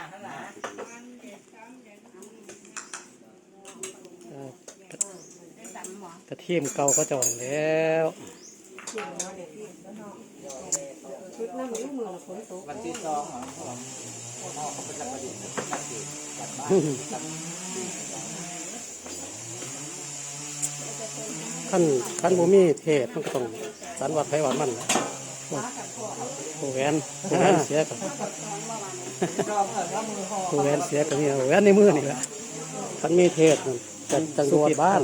างหละเอ่อกระเทียมเกาก็จอนแล้วชุดน้ำนิ้วมือฝนตกวันที่สองเหรอพ่อเขาป็นรับประเด็นนักเก็บกลับบ้านขั้นขั้นบ่มีเทศมันก็ต้องสันวัดไผวัดมันแหละ โอ้แหวนโอ้แหวนเสียกับรอบเปิดว่ามือห่อโอ้แหวนเสียกับนี่แหวนในมือนี่แหละคันมีเทศนั่นจะจังสวดบ้าน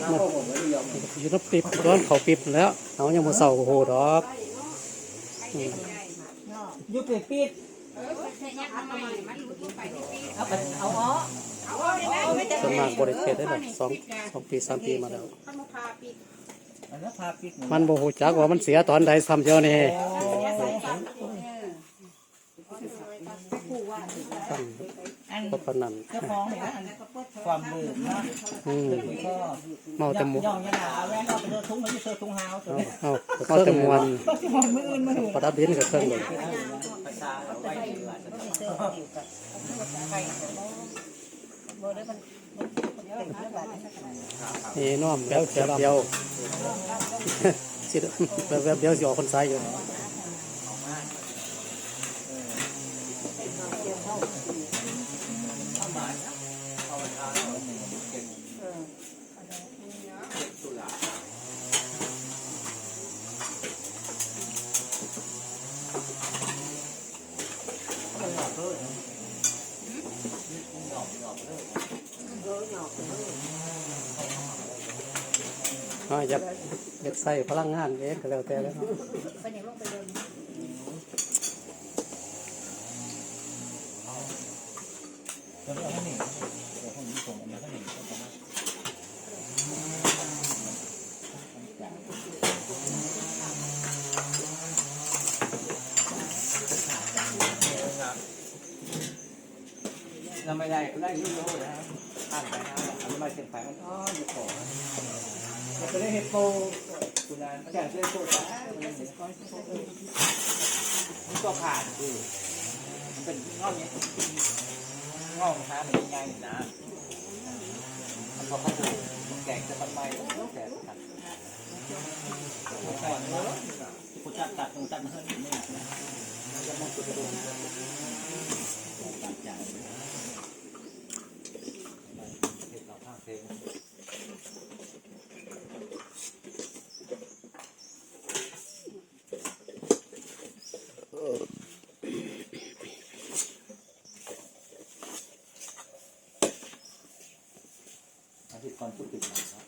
น้ำผมไม่ยอมอยู่น้ำปิบร้อนเขาปิบแล้วเอายังบ่เศร้าโอ้โหดอกอืมยุบปิดปิดเอาไปเอาอ๋อส่วนมากบริเทศได้เลยสองสองปีสามปีมาแล้ว อันนั้นพาปิดมันบ่ฮู้จักว่ามันเสียตอนใดซ้ำเดียวนี่ซ้อันำก็ปานนั้นเจ้าของเนี่ยอันความลืมนะอืมคือก็เมาแต่หมย่องยันหาแว่นเอาไปเจอทุ่งมันจะเจอทุ่งเฮาตัวเอานี้เอาเมาแต่มวนที่มันมืออื่นมาดูประดับดินกับเครื่องเลยภาษาเอาไว้ดีกว่านี่น้อมแบบแบบเดียว สิแบบแบบเดียวสิออกคนซ้ายอยู่ อ่าอยากอยากใส่พลังงานเองก็แล้วแต่แล้วเนาะเดี๋ยวเอาให้หนึ่งเดี๋ยวผมส่งอันนี้ให้หนึ่งก็ประมาณเราไม่ได้ก็ได้ยุ่งโย่นะอ่านไปนะอันนี้มาเสียงไฟมันอ๋ออยู่ก่อนเรา จะได้เฮปโปคุณนานอาจารย์ช่วยโชว์จ้ามันก็ผ่านคือมันเป็นงอกเนี้ยงอกนะเป็นยังไงนะมันพอเขาดูมันแกงจะทำไมแกงตัดก่อนเนอะกูจัดตัดตรงตัดเฮ้ยเนี่ยนะจะมองจุดดูตัดใจเห็นเราข้างเพลง อาทิตย์ก่อนพูดถึงนะครับ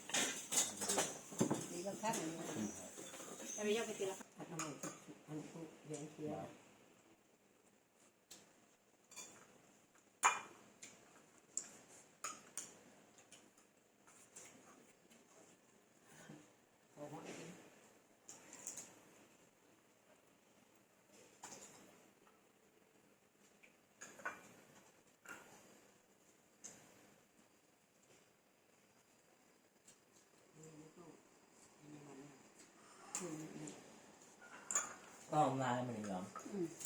ก็เอามาให้มันเหรอ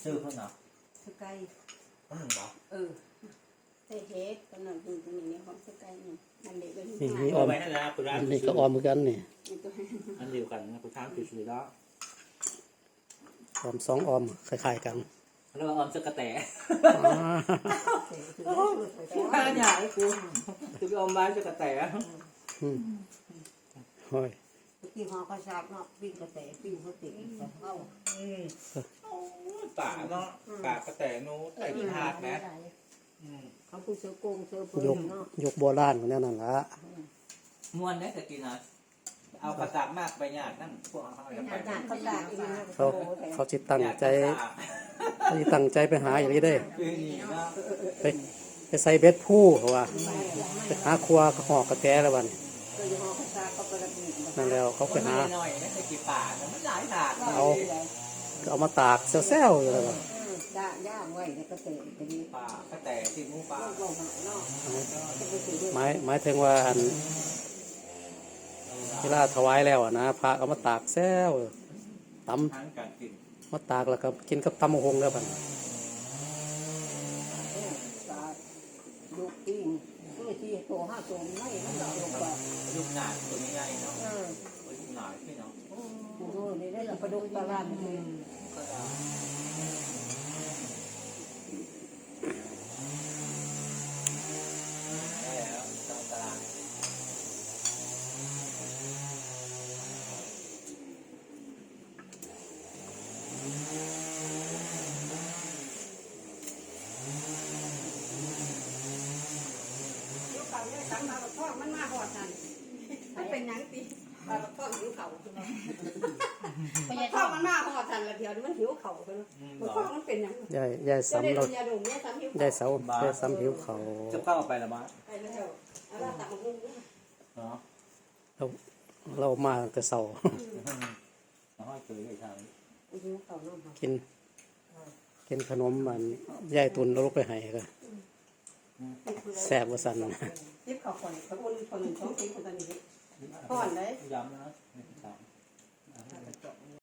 ซื้อเพิ่นเหรอสกายเพิ่นเหรอเออใส่เฮ็ดกำลังดูตรงนี้ของสกายนี่มันเด็กเป็นนี่หานี่อเอาอมไว้นั่นแหละคุณร้านอันนี้ก็ออมเหมือนกันนี่มันก็อันเดียวกันนะคุณช้างคือซื้อแล้วออมสองออมคล้ายๆกันแล้วออมสกระแตอ่าข้าใหญ่คุณคือออมไม้สกระแตอืมโอ้ย ที่หอก็ทราบเนาะปิ้งกระแตปิ้งเขาติดเข้าอืมป่าเนาะป่ากระแตนู้ใส่ถาดนะอืมเขาพูดเสือโกงเสือเปิยกงเนาะยกโบราณของแนวนั้นละม้วนได้แต่กินนะเอากระสาบมากไปยากนั่นพวกเขาจะไปหนักเขาตากอีกนะเขาเขาจิตตั้งใจอยากกระสาบเขาจิตั้งใจไปหาอย่างนี้ได้ คือนี่เนาะไปไปใส่เบ็ดผู้เขาว่าไปหาครัวหอกกระแตแล้ววันก็ยังหอก็ทราบเขาประดับอีก นั่นแล้วเขาไปหาเอาเอามาตากแซวๆอยู่แล้วย่าย่าไว้แล้วก็เตะไปนี่ปลาก็แต่ที่มูปาหม้ยมาถึงว่าอันเลาถวายแล้วนะพระเอามาตากแซวตำมาตากแล้วก็กินกับตำหงแล้วบัดลูกปิงตัวที่โตห้าตัวไม่ไม่หรอกลูกหนาตัวใหญ่เนาะ โหนี่ได้ประดุกตลาดเลยก็ได้ได้แล้วตามตลาดหิวเขาเนี่ยสั่งมาบักทอดมันมาหอดทันมันเป็นยังตี ปลาบักทอดหิวเขาคือเนาะบักทอดมันมาหอดทันละเดียวนี่มันหิวเขาคือเนาะบักทอดมันเป็นหยังยายยายจะได้ซ้ำเราดูยาดมเนี่ยซ้ำหิวเขายายเสายายซ้ำผิวเขาจะเข้าไปละมั้งไปแล้วเอาล่ะตักมาหุ้มเนาะเราเรามาตั้งแต่เสาน้องห้อยเคยเลยทางหิวเขาน้ำหอมกิน กินขนมมันยายตุนเราลงไปให้ก็แซ่บว่าสั่นยิบเขาคนเขาอุ่นคนหนึ่งสองสี่คนตอนนี้ ห่อนเลย ย้ำนะ